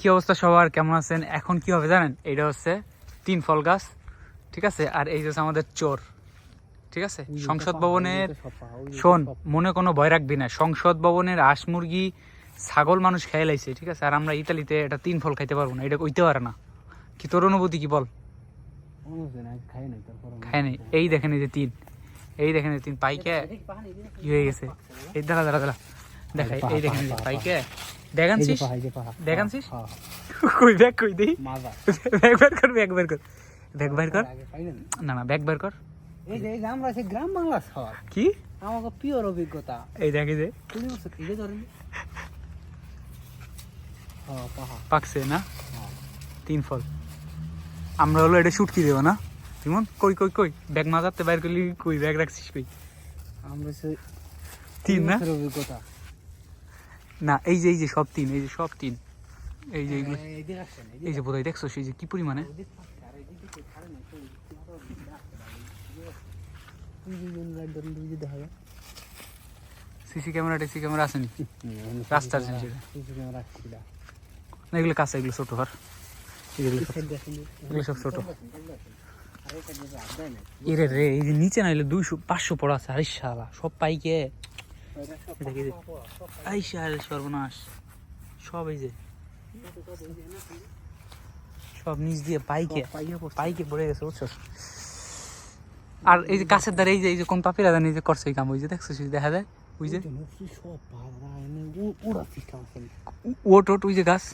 কি অবস্থা সবার? কেমন আছেন? এখন কি হবে জানেন? এটা হচ্ছে তিন ফল গাছ ঠিক আছে? আর এই হচ্ছে আমাদের চোর ঠিক আছে? সংসদ ভবনের শোন মনে কোনো ভয় রাখবি না। সংসদ ভবনের হাঁস মুরগি ছাগল মানুষ খেয়ে লাইছে ঠিক আছে? আর আমরা ইতালিতে এটা তিন ফল খাইতে পারব না। এটা কইতে পারে না। কি তোর অনুভূতি কি বল? খায় নাই এই দেখেন এই যে তিন। এই দেখেন তিন। পাইকে? কি হয়ে গেছে? এই দেখা দাঁড়া দাঁড়া। দেখাই এই দেখেন পাইকে? দেখানছিস? দেখানছিস? কই ব্যাগ কই দেই ব্যাগ বের কর ব্যাগ বের কর। ব্যাগ বের কর। না না ব্যাগ বের কর। এই যে আমরা গ্রাম বাংলা শহর। কি? আমাকে পিওর অভিজ্ঞতা। এই দেখ যে। তুমি বলছো এই ধরেন। হ্যাঁ পাকছে না? তিন ফল। আমরা হলো এটা শুটকি দেবো না? তিমন কই কই কই? ব্যাগ মাজাতে বাইর করলি কই? ব্যাগ রাখছিস কই? আমরা তিন না? অভিজ্ঞতা। না এই যে এই যে সব তিন এই যে সব তিন এই যে এইগুলো এই যে রাখছেন এই যে বোধহয় দেখছ সেই যে কি পরিমাণে? সিসি ক্যামেরা টেসি ক্যামেরা আসেনি। সিসি ক্যামেরা রাখছি না। এগুলো কাঁচা এগুলো ছোট হার এগুলো সব- এগুলো ছোট। এরে রে এই যে নিচে না এলে দুইশো পাঁচশো পড়া আছে। আরে শালা সব পাইকে। দেখি যে সর্বনাশ। সব এই যে সব নিচ দিয়ে পাইকে পাইকে পড়ে গেছে বুঝছ? আর এই যে গাছের দ্বারা এই যে এই যে কোন পাপিরা জানি যে করছে এই কাম ওই যে দেখছ দেখা যায়? ওই যে? ওট ওট ওই যে গাছ।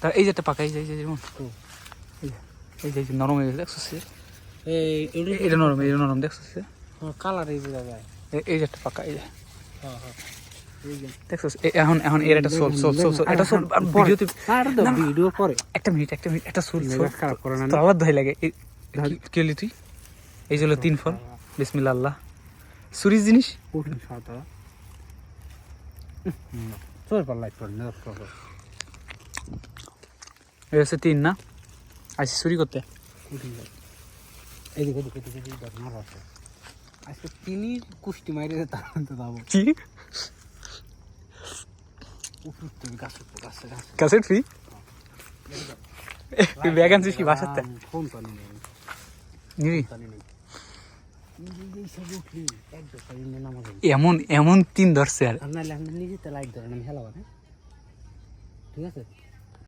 তার এই যে একটা পাকা এই যে এই যে যেমন এই যে যে নরম এই যে দেখছ এই এটা এটা নরম যে নরম দেখছ কালার এই বোঝা যায়। এই- যে একটা পাকা এই যে হ্যাঁ হ্যাঁ এই যে দেখছ এখন এখন এর একটা সোল সোল সোল সোল এটা সোল ভিডিওতে না, না। ভিডিও পরে একটা মিনিট একটা মিনিট একটা সোল সোল খারাপ করে না তো আবার ধয় লাগে এই- কি- হলি তুই এই যে হলো তিন ফল বিসমিল্লা আল্লাহ সুরিজ জিনিস কঠিন সাদা চল পাল্লাই চল না এই হচ্ছে তিন না আইসি চুরি করতে এদিকে এদিকে এদিকে এদিকে মারা আছে আজকে তিনি কুষ্টি মাইরে তার মধ্যে যাব কি? উপর থেকে গাছ গাছে গাছ। ফ্রি ব্যাগ আনছিস কি বাসাতে ফোন পানি নেই নিবি? এমন এমন তিন ধরছে আর। নাহলে আমরা নিজেতে লাইট ধরেন আমি হেলাবো ঠিক আছে?